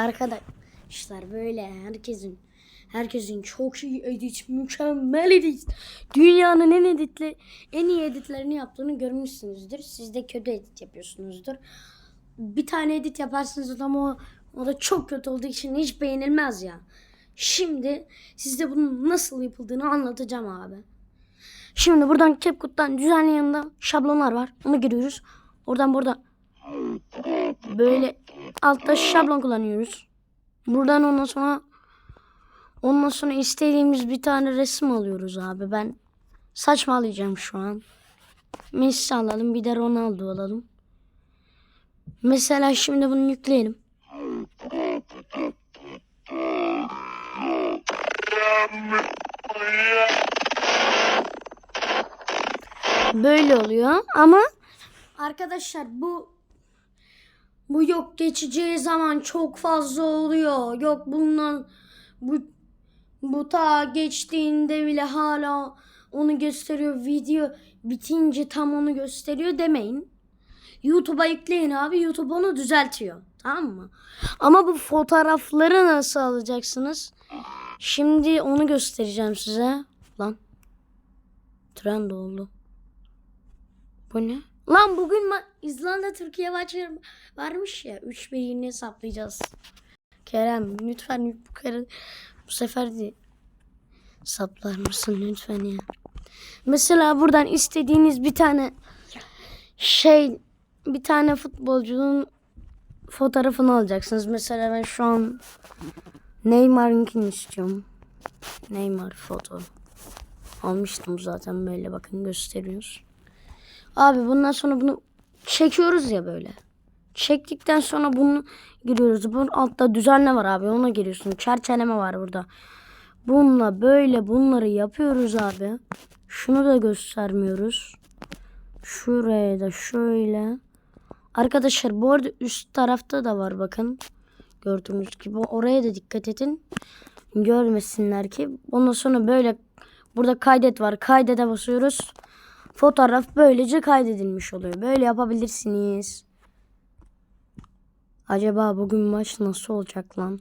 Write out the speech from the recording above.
Arkadaşlar böyle herkesin herkesin çok iyi edit, mükemmel edit. Dünyanın en editle en iyi editlerini yaptığını görmüşsünüzdür. Siz de kötü edit yapıyorsunuzdur. Bir tane edit yaparsınız ama o, o da çok kötü olduğu için hiç beğenilmez ya. Şimdi size bunun nasıl yapıldığını anlatacağım abi. Şimdi buradan CapCut'tan düzenli yanında şablonlar var. Onu giriyoruz. Oradan burada böyle altta şablon kullanıyoruz. Buradan ondan sonra ondan sonra istediğimiz bir tane resim alıyoruz abi. Ben saçmalayacağım şu an. Messi alalım bir de Ronaldo alalım. Mesela şimdi bunu yükleyelim. Böyle oluyor ama arkadaşlar bu bu yok geçeceği zaman çok fazla oluyor. Yok bundan bu bu ta geçtiğinde bile hala onu gösteriyor. Video bitince tam onu gösteriyor demeyin. YouTube'a yükleyin abi. YouTube onu düzeltiyor. Tamam mı? Ama bu fotoğrafları nasıl alacaksınız? Şimdi onu göstereceğim size. Lan. Trend oldu. Bu ne? Lan bugün İzlanda Türkiye maçı varmış ya. 3-1 yine hesaplayacağız. Kerem lütfen bu kere bu sefer de saplar mısın lütfen ya. Mesela buradan istediğiniz bir tane şey bir tane futbolcunun fotoğrafını alacaksınız. Mesela ben şu an Neymar'ınkini istiyorum. Neymar foto. Almıştım zaten böyle bakın gösteriyoruz. Abi bundan sonra bunu çekiyoruz ya böyle. Çektikten sonra bunu giriyoruz. Bunun altta düzenle var abi ona giriyorsun. Çerçeleme var burada. Bununla böyle bunları yapıyoruz abi. Şunu da göstermiyoruz. Şuraya da şöyle. Arkadaşlar bu arada üst tarafta da var bakın. Gördüğünüz gibi oraya da dikkat edin. Görmesinler ki. Ondan sonra böyle burada kaydet var. Kaydede basıyoruz. Fotoğraf böylece kaydedilmiş oluyor. Böyle yapabilirsiniz. Acaba bugün maç nasıl olacak lan?